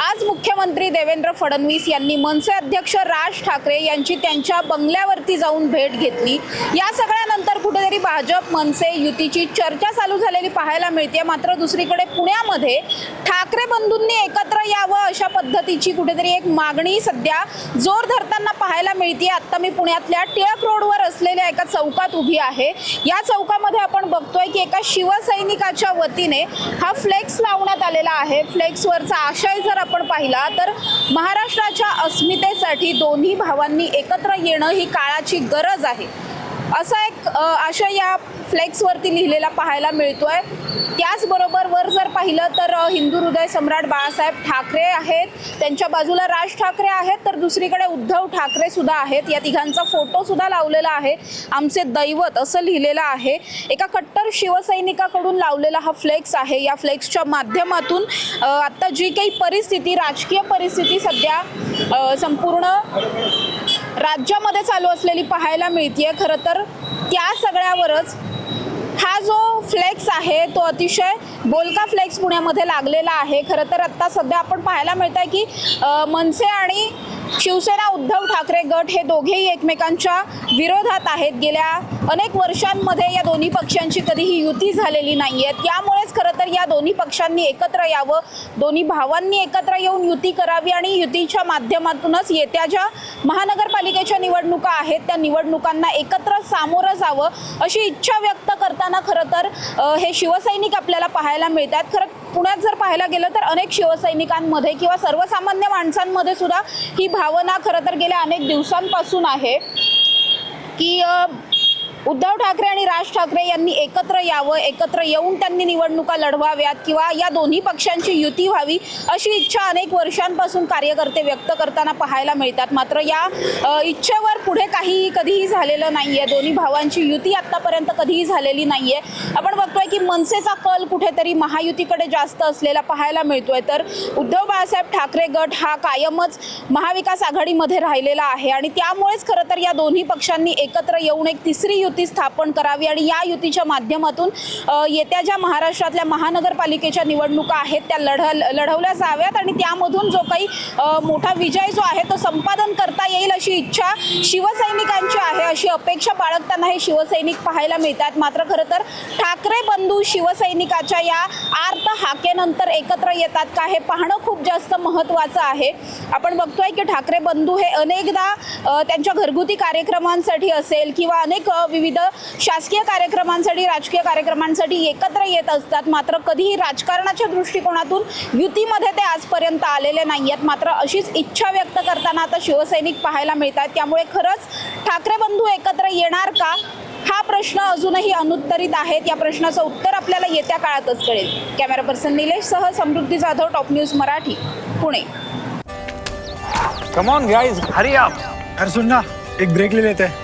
आज मुख्यमंत्री देवेंद्र फडणवीस यांनी मनसे अध्यक्ष राज ठाकरे यांची त्यांच्या बंगल्यावरती जाऊन भेट घेतली. या सगळ्या सगळ्यानंतर कुठेतरी भाजप मनसे युतीची चर्चा चालू झालेली पाहायला मिळते मात्र दुसरीकडे पुण्यामध्ये ठाकरे बंधूंनी एकत्र यावं अशा पद्धतीची कुठेतरी एक मागणी सध्या जोर धरताना पाहायला मिळते आत्ता मी पुण्यातल्या टिळक रोडवर असलेल्या एका चौकात उभी आहे. या चौकामध्ये आपण बघतोय की एका शिवसैनिकाच्या वतीने हा फ्लेक्स लावण्यात आलेला आहे. फ्लेक्सवरचा आशय जर आपण पाहिला तर महाराष्ट्राच्या अस्मितेसाठी दोन्ही भावांनी एकत्र येणं ही काळाची गरज आहे. असा एक अशा या फ्लेक्सवरती लिहिलेला पाहायला मिळतो आहे त्याचबरोबर वर जर पाहिलं तर हिंदू हृदय सम्राट बाळासाहेब ठाकरे आहेत. त्यांच्या बाजूला राज ठाकरे आहेत तर दुसरीकडे उद्धव ठाकरे सुद्धा आहेत. या तिघांचा फोटो सुद्धा लावलेला आहे. आमचे दैवत असं लिहिलेलं आहे. एका कट्टर शिवसैनिकाकडून लावलेला हा फ्लेक्स आहे. या फ्लेक्सच्या माध्यमातून आत्ता जी काही परिस्थिती राजकीय परिस्थिती सध्या संपूर्ण राज्यामध्ये चालू असलेली पाहायला मिळते खरं तर त्या सगळ्यावरच हा जो फ्लेक्स आहे तो अतिशय बोलका फ्लेक्स पुण्यामध्ये लागलेला आहे. खरं तर आत्ता सध्या आपण पाहायला मिळत आहे की मनसे आणि शिवसेना उद्धव ठाकरे गट हे दोघेही एकमेकांच्या विरोधात आहेत. गेल्या अनेक वर्षांमध्ये या दोन्ही पक्षांची कधीही युती झालेली नाही आहे त्यामुळेच खरं तर या दोन्ही पक्षांनी एकत्र यावं दोन्ही भावांनी एकत्र येऊन युती करावी आणि युतीच्या माध्यमातूनच येत्या ज्या महानगरपालिकेच्या निवडणुका आहेत. त्या निवडणुकांना एकत्र सामोरं जावं अशी इच्छा व्यक्त करताना खरं तर हे शिवसैनिक आपल्याला पाहायला मिळतात. खरं पुण्यात जर पाहायला गेलं तर अनेक शिवसैनिकांमध्ये किंवा सर्वसामान्य माणसांमध्ये सुद्धा ही भावना खरं तर गेल्या अनेक दिवसांपासून आहे की उद्धव ठाकरे आणि राज ठाकरे यांनी एकत्र यावं एकत्र येऊन त्यांनी निवडणुका लढवाव्यात किंवा या दोन्ही पक्षांची युती व्हावी अशी इच्छा अनेक वर्षांपासून कार्यकर्ते व्यक्त करताना पाहायला मिळतात. मात्र या इच्छेवर पुढे काहीही कधीही झालेलं नाही आहे दोन्ही भावांची युती आत्तापर्यंत कधीही झालेली नाही आहे आपण बघतोय की मनसेचा कल कुठेतरी महायुतीकडे जास्त असलेला पाहायला मिळतोय. तर उद्धव बाळासाहेब ठाकरे गट हा कायमच महाविकास आघाडीमध्ये राहिलेला आहे आणि त्यामुळेच खरं तर या दोन्ही पक्षांनी एकत्र येऊन एक तिसरी युती युती स्थापन करावी आणि या युतीच्या माध्यमातून येत्या ज्या महाराष्ट्रातल्या महानगरपालिकेच्या निवडणुका आहेत त्या लढ लढवल्या जाव्यात आणि त्यामधून जो काही मोठा विजय जो आहे तो संपादन करता येईल अशी इच्छा शिवसैनिकांची आहे अशी अपेक्षा बाळगताना हे शिवसैनिक पाहायला मिळतात. मात्र खरं तर ठाकरे बंधू शिवसैनिकाच्या या आर्त हाकेनंतर एकत्र येतात का हे पाहणं खूप जास्त महत्त्वाचं आहे. आपण बघतोय की ठाकरे बंधू हे अनेकदा त्यांच्या घरगुती कार्यक्रमांसाठी असेल किंवा अनेक विविध विविध शासकीय कार्यक्रमांसाठी राजकीय कार्यक्रमांसाठी एकत्र येत असतात. मात्र कधीही राजकारणाच्या दृष्टिकोनातून युतीमध्ये ते आजपर्यंत आलेले नाही आहेत. मात्र अशीच इच्छा व्यक्त करताना आता शिवसैनिक पाहायला मिळतात त्यामुळे खरंच ठाकरे बंधू एकत्र येणार का? हा प्रश्न अजूनही अनुत्तरित आहेत. या प्रश्नाचं उत्तर आपल्याला येत्या काळातच कळेल. Camera person निलेशसह Samruddhi Jadhav Top News Marathi Pune. Come on guys Hari आप अरे सुन ना एक ब्रेक ले लेते. हैं